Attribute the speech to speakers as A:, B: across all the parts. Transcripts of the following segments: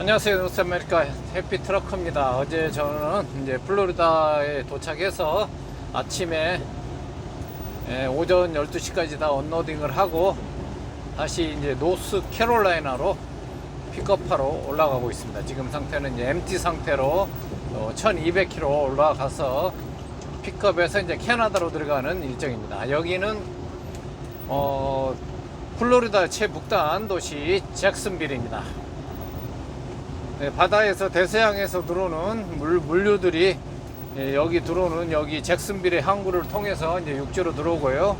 A: 안녕하세요. 노스아메리카 해피 트럭커입니다. 어제 저는 이제 플로리다에 도착해서 아침에 예, 오전 12시까지 다 언로딩을 하고 다시 이제 노스 캐롤라이나로 픽업하러 올라가고 있습니다. 지금 상태는 이제 MT 상태로 어, 1200km 올라가서 픽업해서 이제 캐나다로 들어가는 일정입니다. 여기는 어, 플로리다 최북단 도시 잭슨빌입니다. 네, 바다에서 대서양에서 들어오는 물, 물류들이 예, 여기 들어오는 여기 잭슨빌의 항구를 통해서 이제 육지로 들어오고요.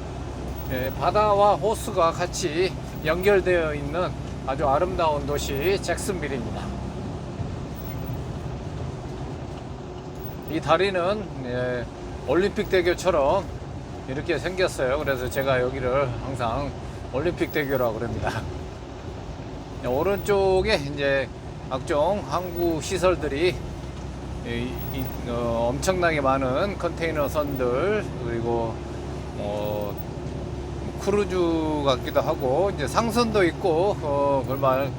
A: 예, 바다와 호수가 같이 연결되어 있는 아주 아름다운 도시 잭슨빌입니다. 이 다리는 예, 올림픽 대교처럼 이렇게 생겼어요. 그래서 제가 여기를 항상 올림픽 대교라고 그럽니다. 예, 오른쪽에 이제 각종 항구 시설들이 어, 엄청나게 많은 컨테이너 선들 그리고 어, 크루즈 같기도 하고 이제 상선도 있고 어, 그말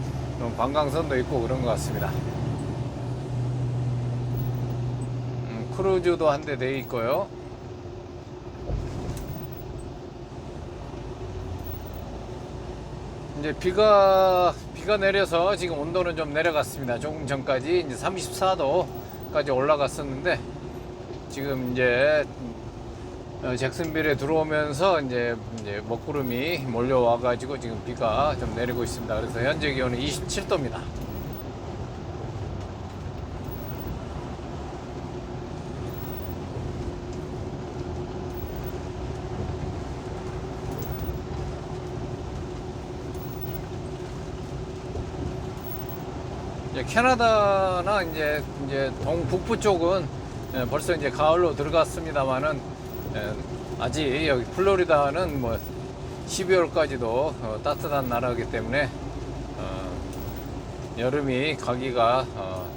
A: 관광선도 있고 그런 것 같습니다. 음, 크루즈도 한 대 돼 있고요. 이제 비가 비가 내려서 지금 온도는 좀 내려갔습니다. 조금 전까지 이제 34도까지 올라갔었는데 지금 이제 어, 잭슨빌에 들어오면서 이제 이제 먹구름이 몰려와 가지고 지금 비가 좀 내리고 있습니다. 그래서 현재 기온은 27도입니다. 이제 캐나다나 이제 이제 동북부 쪽은 예, 벌써 이제 가을로 들어갔습니다만은 예, 아직 여기 플로리다는 뭐 12월까지도 어, 따뜻한 나라이기 때문에 어, 여름이 가기가 어,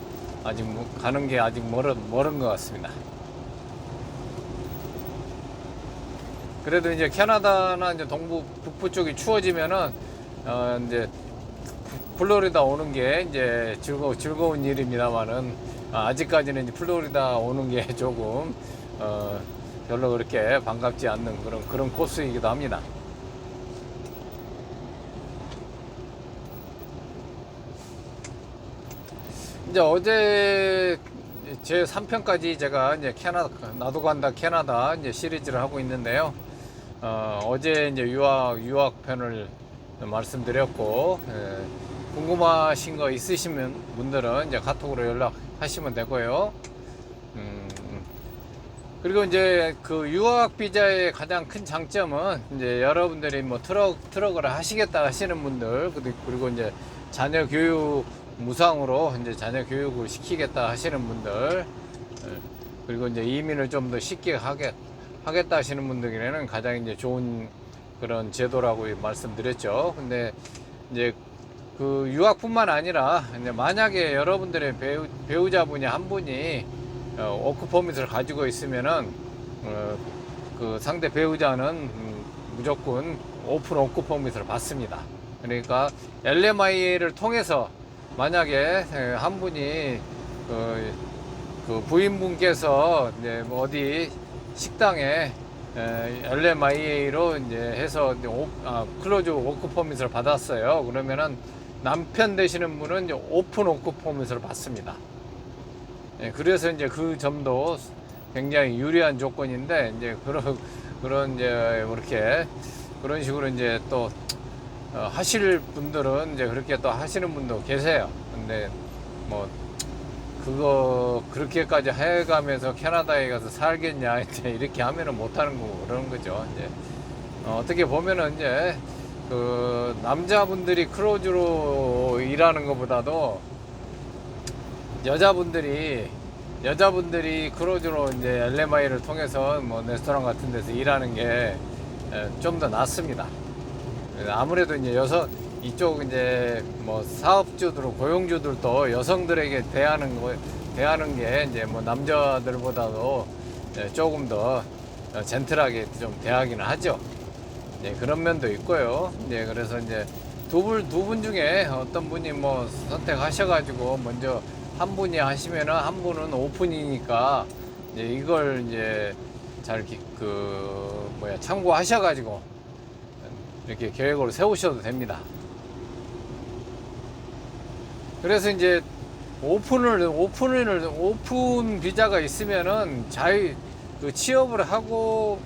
A: 아직 뭐- 가는 게 아직 멀은 멀은 것 같습니다. 그래도 이제 캐나다나 이제 동부 북부 쪽이 추워지면은 어, 이제 플로리다 오는 게 이제 즐거 즐거운 일입니다만은 아, 아직까지는 이제 플로리다 오는 게 조금 어, 별로 그렇게 반갑지 않는 그런 그런 코스이기도 합니다. 이제 어제 제 3편까지 제가 이제 캐나다 나도 간다 캐나다 이제 시리즈를 하고 있는데요. 어, 제 이제 유학 유학 편을 말씀드렸고 예, 궁금하신 거 있으시면 분들은 이제 카톡으로 연락하시면 되고요. 음, 그리고 이제 그 유학 비자의 가장 큰 장점은 이제 여러분들이 뭐 트럭 트럭을 하시겠다 하시는 분들 그리고- 그리고 이제 자녀 교육 무상으로 이제 자녀 교육을 시키겠다 하시는 분들 예, 그리고 이제 이민을 좀 더 쉽게 하게 하겠다 하시는 분들에게는 가장 이제 좋은 그런 제도라고 말씀드렸죠. 근데 이제 그 유학뿐만 아니라 이제 만약에 여러분들의 배우, 배우자분이 한 분이 어, 워크 퍼밋을 가지고 있으면은 어, 그 상대 배우자는 음, 무조건 오픈 워크 퍼밋을 받습니다. 그러니까 LMIA를 통해서 만약에 에, 한 분이 그, 그 부인분께서 이제 뭐 어디 식당에 LMIA로 이제 해서 이제 오, 아, 클로즈 워크 퍼밋을 받았어요. 그러면은 남편 되시는 분은 오픈 워크 퍼밋을 받습니다. 예, 그래서 이제 그 점도 굉장히 유리한 조건인데 이제 그런 그런 이제 그렇게 그런 식으로 이제 또 어, 하실 분들은 이제 그렇게 또 하시는 분도 계세요. 근데 뭐 그거 그렇게까지 해가면서 캐나다에 가서 살겠냐 이제 이렇게 하면은 못하는 거고 그러는 거죠. 이제 어, 어떻게 보면은 이제 그 남자분들이 크루즈로 일하는 것보다도 여자분들이 여자분들이 크루즈로 이제 LMI를 통해서 뭐 레스토랑 같은 데서 일하는 게 좀 더 낫습니다. 아무래도 이제 여성 이쪽 이제 뭐 사업주들 고용주들도 여성들에게 대하는 거 대하는 게 이제 뭐 남자들보다도 조금 더 젠틀하게 좀 대하기는 하죠. 네, 그런 면도 있고요. 네, 그래서 이제 두 분, 두 분 중에 어떤 분이 뭐 선택하셔가지고 먼저 한 분이 하시면은 한 분은 오픈이니까 이제 이걸 이제 잘그 뭐야 참고하셔가지고 이렇게 계획을 세우셔도 됩니다. 그래서 이제 오픈을 오픈을 오픈 비자가 있으면은 자유 그 취업을 하고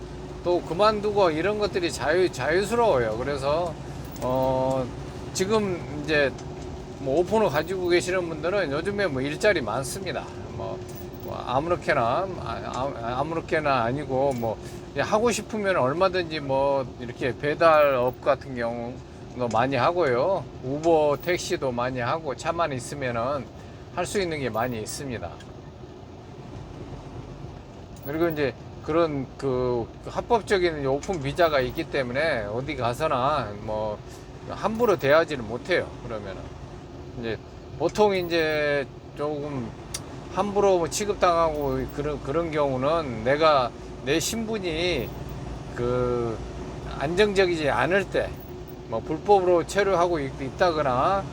A: 또 그만두고 이런 것들이 자유 자유스러워요. 그래서 어 지금 이제 뭐 오픈을 가지고 계시는 분들은 요즘에 뭐 일자리 많습니다. 뭐, 뭐 아무렇게나 아, 아, 아무렇게나 아니고 뭐 하고 싶으면 얼마든지 뭐 이렇게 배달업 같은 경우도 많이 하고요. 우버 택시도 많이 하고 차만 있으면은 할 수 있는 게 많이 있습니다. 그리고 이제 그런 그 합법적인 오픈 비자가 있기 때문에 어디 가서나 뭐 함부로 대하지는 못해요. 그러면은 이제 보통 이제 조금 함부로 뭐 취급당하고 그런 그런 경우는 내가 내 신분이 그 안정적이지 않을 때 뭐 불법으로 체류하고 있, 있다거나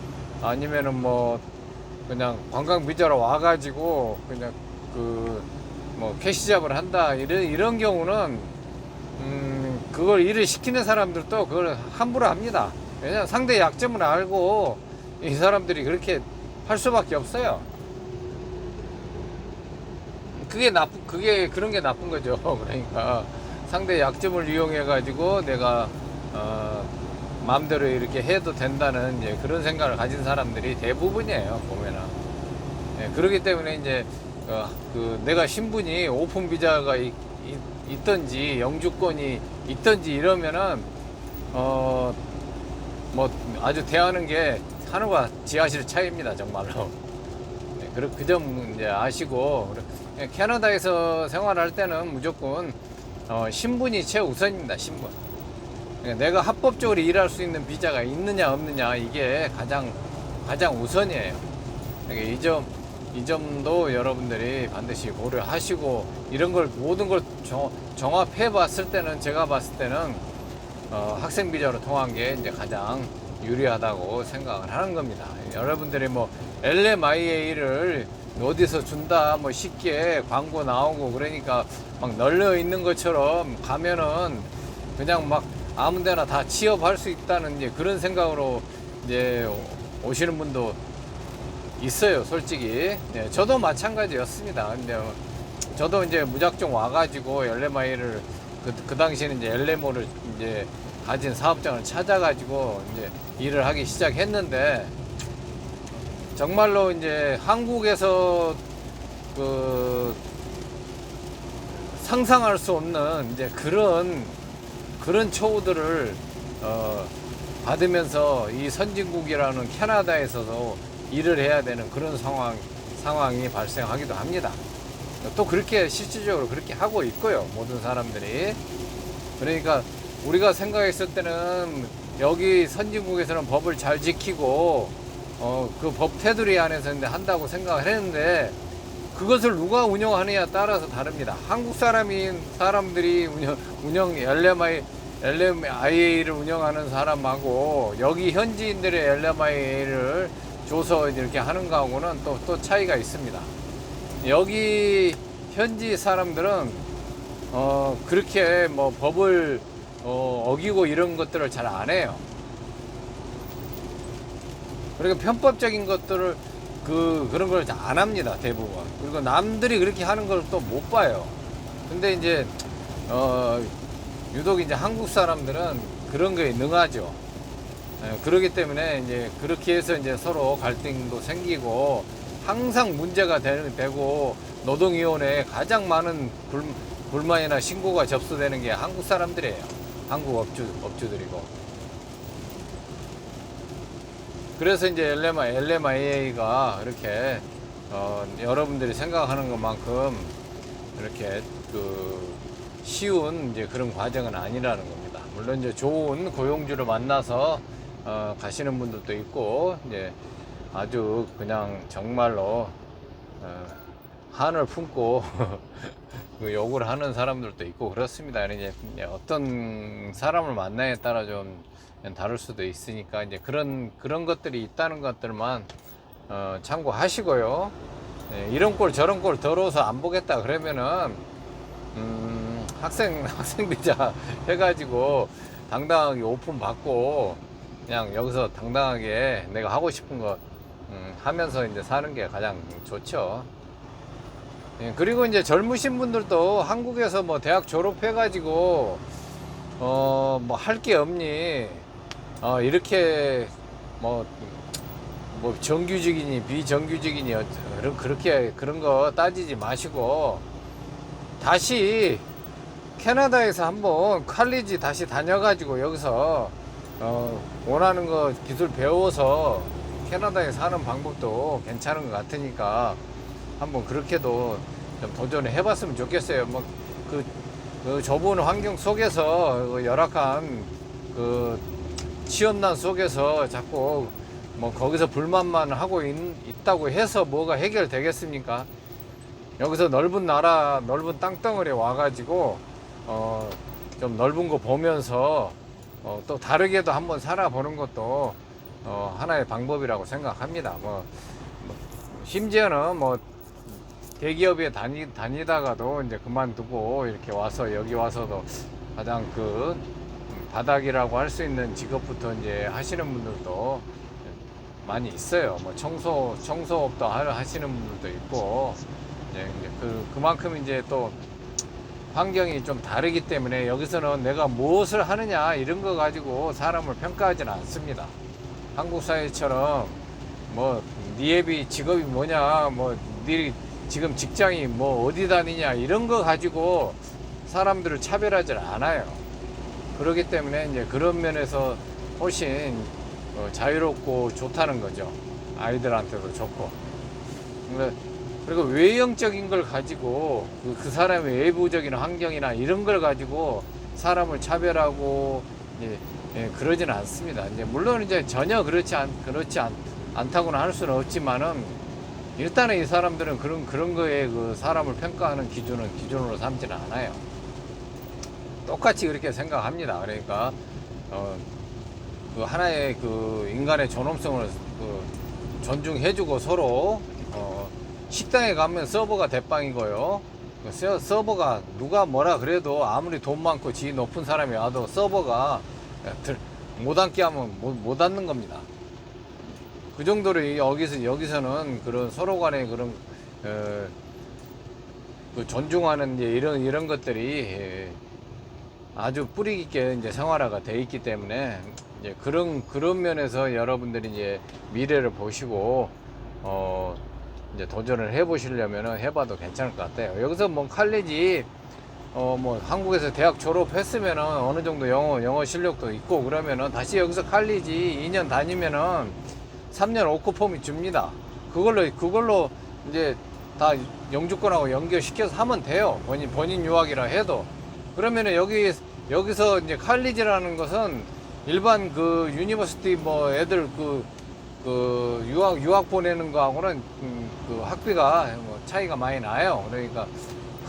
A: 아니면은 뭐 그냥 관광 비자로 와가지고 그냥 그 뭐 캐시잡을 한다 이런 이런 경우는 음 그걸 일을 시키는 사람들도 그걸 함부로 합니다. 왜냐 상대 약점을 알고 이 사람들이 그렇게 할 수밖에 없어요. 그게 나쁜 그게 그런 게 나쁜 거죠. 그러니까 상대 약점을 이용해 가지고 내가 어 마음대로 이렇게 해도 된다는 이제 그런 생각을 가진 사람들이 대부분이에요. 보면은 예, 그렇기 때문에 이제 어, 그 내가 신분이 오픈 비자가 있, 있, 든지 영주권이 있든지 이러면은 어 뭐 아주 대하는 게 하늘과 지하실 차이입니다 정말로. 네, 그점 이제 아시고 그래, 캐나다에서 생활할 때는 무조건 어, 신분이 최우선입니다 신분. 그러니까 내가 합법적으로 일할 수 있는 비자가 있느냐 없느냐 이게 가장 가장 우선이에요. 그러니까 이점 이 점도 여러분들이 반드시 고려하시고 이런 걸 모든 걸 정, 정합해 봤을 때는 제가 봤을 때는 어, 학생 비자로 통한 게 이제 가장 유리하다고 생각을 하는 겁니다. 여러분들이 뭐 LMIA를 어디서 준다 뭐 쉽게 광고 나오고 그러니까 막 널려 있는 것처럼 가면은 그냥 막 아무 데나 다 취업할 수 있다는 이제 그런 생각으로 이제 오시는 분도 있어요, 솔직히. 네, 저도 마찬가지였습니다. 근데 저도 이제 무작정 와가지고 LMI를 그, 그 당시에는 이제 LMO를 이제 가진 사업장을 찾아가지고 이제 일을 하기 시작했는데 정말로 이제 한국에서 그 상상할 수 없는 이제 그런 그런 처우들을 어 받으면서 이 선진국이라는 캐나다에서도 일을 해야 되는 그런 상황 상황이 발생하기도 합니다. 또 그렇게 실질적으로 그렇게 하고 있고요. 모든 사람들이. 그러니까 우리가 생각했을 때는 여기 선진국에서는 법을 잘 지키고 어, 그 법 테두리 안에서 한다고 생각을 했는데 그것을 누가 운영하느냐 따라서 다릅니다. 한국 사람인 사람들이 운영, 운영 LMI, LMIA를 운영하는 사람하고 여기 현지인들의 LMIA를 줘서 이렇게 하는 거하고는 또, 또 차이가 있습니다. 여기 현지 사람들은 어, 그렇게 뭐 법을 어, 어기고 이런 것들을 잘 안 해요. 그러니까 편법적인 것들을 그 그런 걸잘안 합니다 대부분. 그리고 남들이 그렇게 하는 걸 또 못 봐요. 근데 이제 어, 유독 이제 한국 사람들은 그런 거에 능하죠. 예, 그러기 때문에 이제 그렇게 해서 이제 서로 갈등도 생기고 항상 문제가 되, 되고 노동위원회에 가장 많은 불, 불만이나 신고가 접수되는 게 한국 사람들이에요. 한국 업주, 업주들이고. 그래서 이제 LMI, LMIA가 이렇게 어, 여러분들이 생각하는 것만큼 이렇게 그 쉬운 이제 그런 과정은 아니라는 겁니다. 물론 이제 좋은 고용주를 만나서 어, 가시는 분들도 있고 이제 아주 그냥 정말로 어, 한을 품고 그 욕을 하는 사람들도 있고 그렇습니다. 이제 어떤 사람을 만나에 따라 좀 다를 수도 있으니까 이제 그런 그런 것들이 있다는 것들만 어, 참고하시고요. 예, 이런 꼴 저런 꼴 더러워서 안 보겠다 그러면은 음, 학생 학생 비자 해가지고 당당하게 오픈 받고 그냥 여기서 당당하게 내가 하고 싶은 거 음, 하면서 이제 사는 게 가장 좋죠. 예, 그리고 이제 젊으신 분들도 한국에서 뭐 대학 졸업해가지고 어 뭐 할 게 없니 어 이렇게 뭐뭐 정규직이니 비정규직이니 그렇게 그런 거 따지지 마시고 다시 캐나다에서 한번 칼리지 다시 다녀가지고 여기서 어 원하는 거 기술 배워서 캐나다에 사는 방법도 괜찮은 것 같으니까 한번 그렇게도 좀 도전을 해봤으면 좋겠어요. 뭐 그 그 좁은 환경 속에서 그 열악한 그 취업난 속에서 자꾸 뭐 거기서 불만만 하고 있, 있다고 해서 뭐가 해결되겠습니까? 여기서 넓은 나라, 넓은 땅덩어리 와가지고 어 좀 넓은 거 보면서 어, 또 다르게도 한번 살아보는 것도 어, 하나의 방법이라고 생각합니다. 뭐, 뭐 심지어는 뭐 대기업에 다니, 다니다가도 이제 그만두고 이렇게 와서 여기 와서도 가장 그 바닥이라고 할 수 있는 직업부터 이제 하시는 분들도 많이 있어요. 뭐 청소 청소업도 하- 하시는 분들도 있고 예, 이제 그 그만큼 이제 또 환경이 좀 다르기 때문에 여기서는 내가 무엇을 하느냐 이런 거 가지고 사람을 평가하지는 않습니다. 한국 사회처럼 뭐 니앱이 직업이 뭐냐 뭐니 지금 직장이 뭐 어디 다니냐 이런 거 가지고 사람들을 차별하지 않아요. 그렇기 때문에 이제 그런 면에서 훨씬 어, 자유롭고 좋다는 거죠. 아이들한테도 좋고. 그리고 외형적인 걸 가지고 그, 그 사람의 외부적인 환경이나 이런 걸 가지고 사람을 차별하고 예, 예, 그러지는 않습니다. 이제 물론 이제 전혀 그렇지 않 그렇지 않, 않다고는 할 수는 없지만은 일단은 이 사람들은 그런 그런 거에 그 사람을 평가하는 기준은 기준으로 삼지는 않아요. 똑같이 그렇게 생각합니다. 그러니까 어, 그 하나의 그 인간의 존엄성을 그 존중해주고 서로 어, 식당에 가면 서버가 대빵이고요. 그 서- 서버가 누가 뭐라 그래도 아무리 돈 많고 지위 높은 사람이 와도 서버가 들- 못 앉게 하면 못, 못 앉는 겁니다. 그 정도로 이- 여기서 여기서는 그런 서로 간의 그런 어, 그 존중하는 이런 이런 것들이 예, 아주 뿌리 깊게 이제 생활화가 돼 있기 때문에 그런 그런 면에서 여러분들이 이제 미래를 보시고 어 이제 도전을 해 보시려면은 해봐도 괜찮을 것 같아요. 여기서 뭐 칼리지 어 뭐 한국에서 대학 졸업했으면은 어느 정도 영어 영어 실력도 있고 그러면은 다시 여기서 칼리지 2년 다니면은 3년 오크폼이 줍니다. 그걸로 그걸로 이제 다 영주권하고 연결시켜서 하면 돼요. 본인 본인 유학이라 해도 그러면은 여기 여기서 이제 칼리지라는 것은 일반 그 유니버시티 뭐 애들 그, 그 유학 유학 보내는 거하고는 음, 그 학비가 뭐 차이가 많이 나요. 그러니까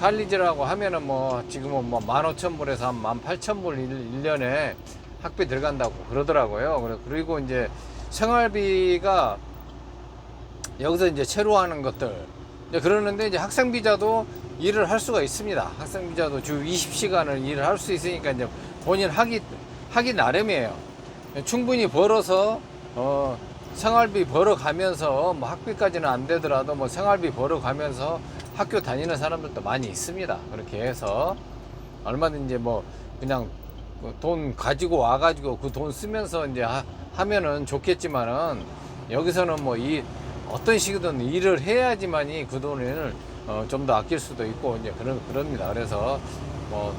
A: 칼리지라고 하면은 뭐 지금은 뭐 15,000불에서 한 18,000불 일년에 학비 들어간다고 그러더라고요. 그리고 이제 생활비가 여기서 이제 체류하는 것들 이제 그러는데 이제 학생 비자도 일을 할 수가 있습니다. 학생 비자도 주 20시간을 일을 할 수 있으니까 이제 본인 하기 하기 나름이에요. 충분히 벌어서 어 생활비 벌어가면서 뭐 학비까지는 안 되더라도 뭐 생활비 벌어가면서 학교 다니는 사람들도 많이 있습니다. 그렇게 해서 얼마든지 뭐 그냥 그돈 가지고 와가지고 그 돈 쓰면서 이제 하, 하면은 좋겠지만은 여기서는 뭐 이 어떤 식이든 일을 해야지만이 그 돈을 어, 좀 더 아낄 수도 있고 이제 그런 그럽니다. 그래서 뭐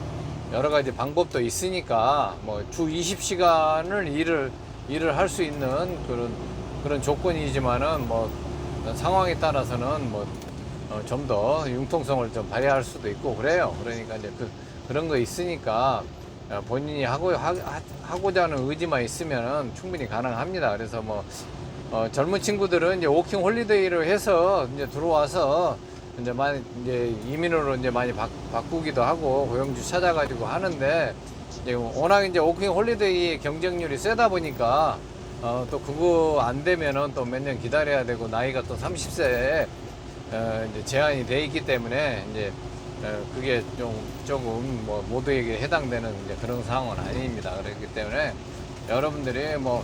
A: 여러 가지 방법도 있으니까 뭐 주 20시간을 일을 일을 할 수 있는 그런 그런 조건이지만은 뭐 상황에 따라서는 뭐좀더 융통성을 좀 발휘할 수도 있고 그래요. 그러니까 이제 그 그런 거 있으니까 어, 본인이 하고 하, 하고자 하는 의지만 있으면은 충분히 가능합니다. 그래서 뭐 어, 젊은 친구들은 이제 워킹 홀리데이를 해서 이제 들어와서 이제 많이 이제 이민으로 이제 많이 바, 바꾸기도 하고 고용주 찾아가지고 하는데 이제 워낙 이제 오킹 홀리데이 경쟁률이 세다 보니까 어, 또 그거 안 되면은 또 몇 년 기다려야 되고 나이가 또 30세에 어, 이제 제한이 돼 있기 때문에 이제 어, 그게 좀 조금 뭐 모두에게 해당되는 이제 그런 상황은 아닙니다. 그렇기 때문에 여러분들이 뭐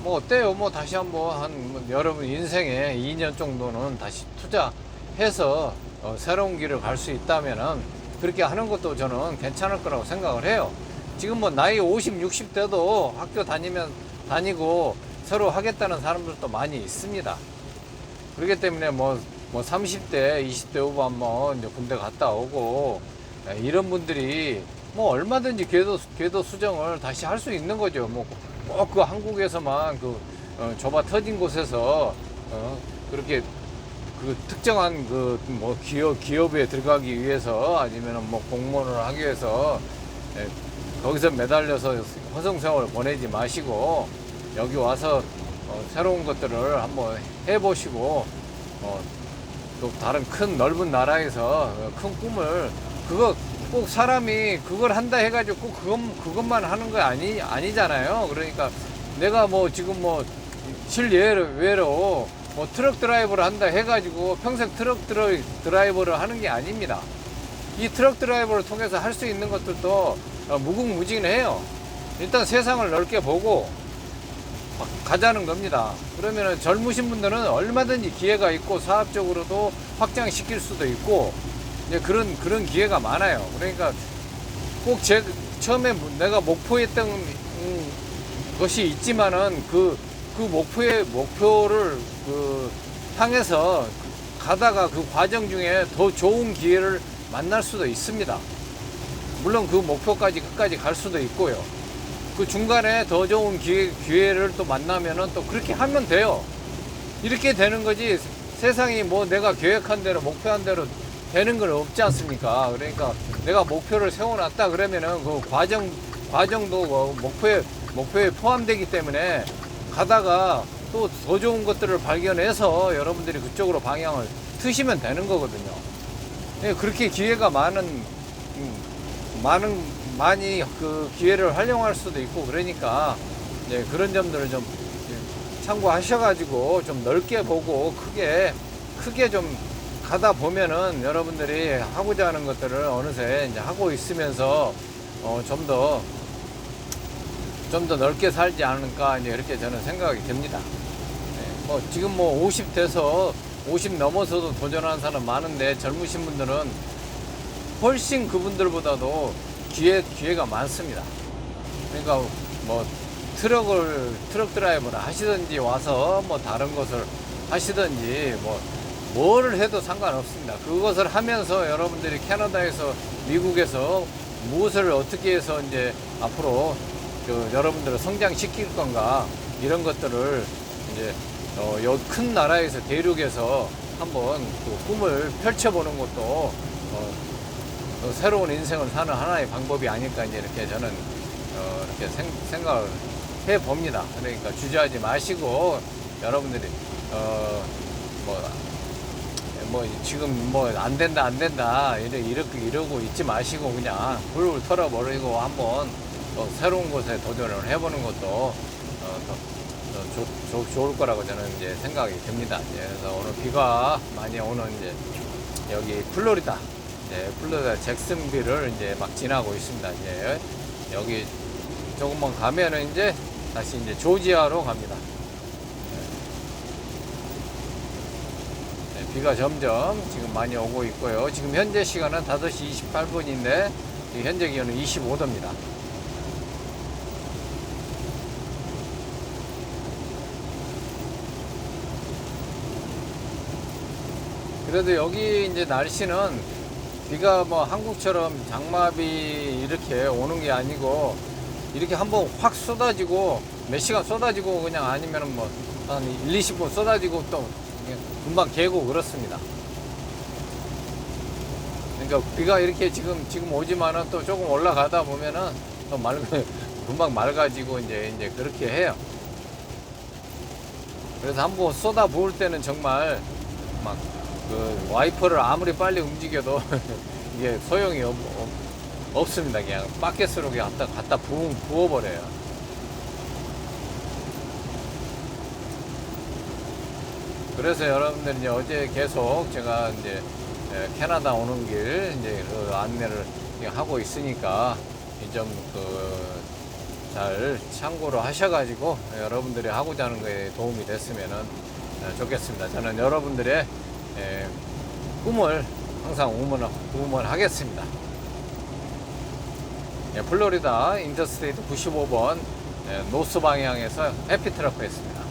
A: 뭐 어때요? 뭐 다시 한번 한 뭐 여러분 인생에 2년 정도는 다시 투자해서 어, 새로운 길을 갈 수 있다면은 그렇게 하는 것도 저는 괜찮을 거라고 생각을 해요. 지금 뭐 나이 50, 60대도 학교 다니면 다니고 새로 하겠다는 사람들도 많이 있습니다. 그렇기 때문에 뭐, 뭐 30대, 20대 후반 뭐 이제 군대 갔다 오고 예, 이런 분들이 뭐 얼마든지 궤도, 궤도 수정을 다시 할 수 있는 거죠. 뭐 꼭 그 한국에서만 그 어, 좁아 터진 곳에서 어, 그렇게 그 특정한 그 뭐 기업 기업에 들어가기 위해서 아니면은 뭐 공무원을 하기 위해서 예, 거기서 매달려서 허송세월 보내지 마시고 여기 와서 어, 새로운 것들을 한번 해보시고 어, 또 다른 큰 넓은 나라에서 어, 큰 꿈을 그거 꼭 사람이 그걸 한다 해가지고 꼭 그것, 그것만 하는 거 아니 아니잖아요. 그러니까 내가 뭐 지금 뭐 실예외로 외로 뭐 트럭 드라이버를 한다 해가지고 평생 트럭 드라이- 드라이버를 하는 게 아닙니다. 이 트럭 드라이버를 통해서 할 수 있는 것들도 어, 무궁무진해요. 일단 세상을 넓게 보고 가자는 겁니다. 그러면은 젊으신 분들은 얼마든지 기회가 있고 사업적으로도 확장시킬 수도 있고 이제 그런 그런 기회가 많아요. 그러니까 꼭 제 처음에 내가 목표했던 음, 것이 있지만은 그 그 목표의 목표를 그 향해서 가다가 그 과정 중에 더 좋은 기회를 만날 수도 있습니다. 물론 그 목표까지 끝까지 갈 수도 있고요. 그 중간에 더 좋은 기회, 기회를 또 만나면은 또 그렇게 하면 돼요. 이렇게 되는 거지 세상이 뭐 내가 계획한 대로 목표한 대로 되는 건 없지 않습니까? 그러니까 내가 목표를 세워놨다 그러면은 그 과정 과정도 뭐 목표에 목표에 포함되기 때문에 가다가 또 더 좋은 것들을 발견해서 여러분들이 그쪽으로 방향을 트시면 되는 거거든요. 예, 그렇게 기회가 많은 음, 많은 많이 그 기회를 활용할 수도 있고 그러니까 이제 그런 점들을 좀 참고하셔가지고 좀 넓게 보고 크게 크게 좀 가다 보면은 여러분들이 하고자 하는 것들을 어느새 이제 하고 있으면서 어, 좀 더 좀 더 넓게 살지 않을까 이제 이렇게 저는 생각이 듭니다. 네, 뭐 지금 뭐 50 돼서 50 넘어서도 도전하는 사람 많은데 젊으신 분들은 훨씬 그분들보다도 기회 기회가 많습니다. 그러니까 뭐 트럭을 트럭 드라이버를 하시든지 와서 뭐 다른 것을 하시든지 뭐 뭐를 해도 상관없습니다. 그것을 하면서 여러분들이 캐나다에서 미국에서 무엇을 어떻게 해서 이제 앞으로 그 여러분들을 성장시킬 건가 이런 것들을 이제 어, 큰 나라에서 대륙에서 한번 그 꿈을 펼쳐보는 것도 어, 어, 새로운 인생을 사는 하나의 방법이 아닐까 이제 이렇게 저는 어, 이렇게 생, 생각을 해 봅니다. 그러니까 주저하지 마시고 여러분들이 어, 뭐, 뭐 지금 뭐 안 된다 안 된다 이렇게 이렇게 이러고 있지 마시고 그냥 불을 털어버리고 한번 또 새로운 곳에 도전을 해보는 것도 어, 더, 더 좋- 좋- 좋을 거라고 저는 이제 생각이 듭니다. 이제 그래서 오늘 비가 많이 오는 이제 여기 플로리다 이제 플로리다 잭슨빌을 이제 막 지나고 있습니다. 이제 여기 조금만 가면은 이제 다시 이제 조지아로 갑니다. 네, 비가 점점 지금 많이 오고 있고요. 지금 현재 시간은 5시 28분인데 현재 기온은 25도입니다. 그래도 여기 이제 날씨는 비가 뭐 한국처럼 장마비 이렇게 오는 게 아니고 이렇게 한번 확 쏟아지고 몇 시간 쏟아지고 그냥 아니면은 뭐한 1, 20분 쏟아지고 또 금방 개고 그렇습니다. 그러니까 비가 이렇게 지금 지금 오지만은 또 조금 올라가다 보면은 또 맑, 금방 맑아지고 이제 이제 그렇게 해요. 그래서 한번 쏟아 부을 때는 정말 막 그 와이퍼를 아무리 빨리 움직여도 이게 소용이 없, 습니다 그냥 바켓으로 그냥 갖다, 갖다 부, 부어버려요. 그래서 여러분들 이제 어제 계속 제가 이제 에, 캐나다 오는 길 이제 그 안내를 하고 있으니까 좀그 잘 참고로 하셔가지고 여러분들이 하고자 하는 거에 도움이 됐으면 좋겠습니다. 저는 여러분들의 에, 꿈을 항상 응원, 응원하겠습니다. 예, 플로리다 인터스테이트 95번 예, 노스 방향에서 해피트럭크였습니다.